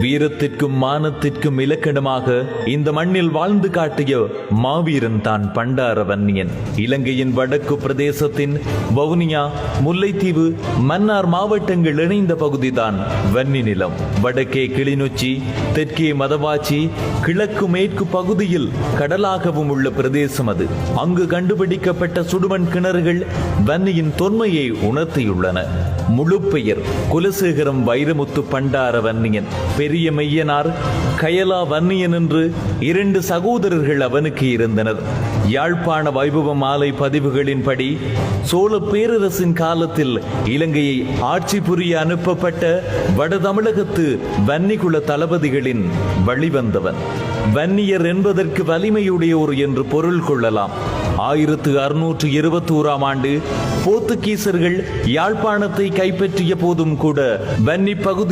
வீரத்திற்கும் மானத்திற்கும் இலக்கணமாக இந்த மண்ணில் வாழ்ந்து காட்டிய மாவீரன் தான் பண்டார வன்னியன் இலங்கையின் வடக்கு பிரதேசத்தின் வவுனியா முல்லைத்தீவு மன்னார் மாவட்டங்கள் இணைந்த பகுதிதான் வன்னி நிலம். வடக்கே கிளிநொச்சி தெற்கே மதவாச்சி கிழக்கு மேற்கு பகுதியில் கடலாகவும் உள்ள பிரதேசம் அது. அங்கு கண்டுபிடிக்கப்பட்ட சுடுமண் கிணறுகள் வன்னியின் தொன்மையை உணர்த்தியுள்ளன. முழு பெயர் குலசேகரம் வைரமுத்து பண்டார வன்னியன் பெரிய மெய்யனார் கயலா வன்னியன் என்று இரண்டு சகோதரர்கள் அவனுக்கு இருந்தனர். யாழ்ப்பாண வைபவ மாலை பதிவுகளின்படி சோழ பேரரசின் காலத்தில் இலங்கையை ஆட்சி புரிய அனுப்பப்பட்ட வட தமிழகத்து வன்னிகுல தளபதிகளின் வழிவந்தவன். வன்னியர் என்பதற்கு வலிமையுடையோர் என்று பொருள் கொள்ளலாம். ஆயிரத்து அறுநூற்று இருபத்தோராம் ஆண்டு போர்த்துகீசர்கள் யாழ்ப்பாணத்தை கைப்பற்றிய போதும் கூட வன்னி பகுதி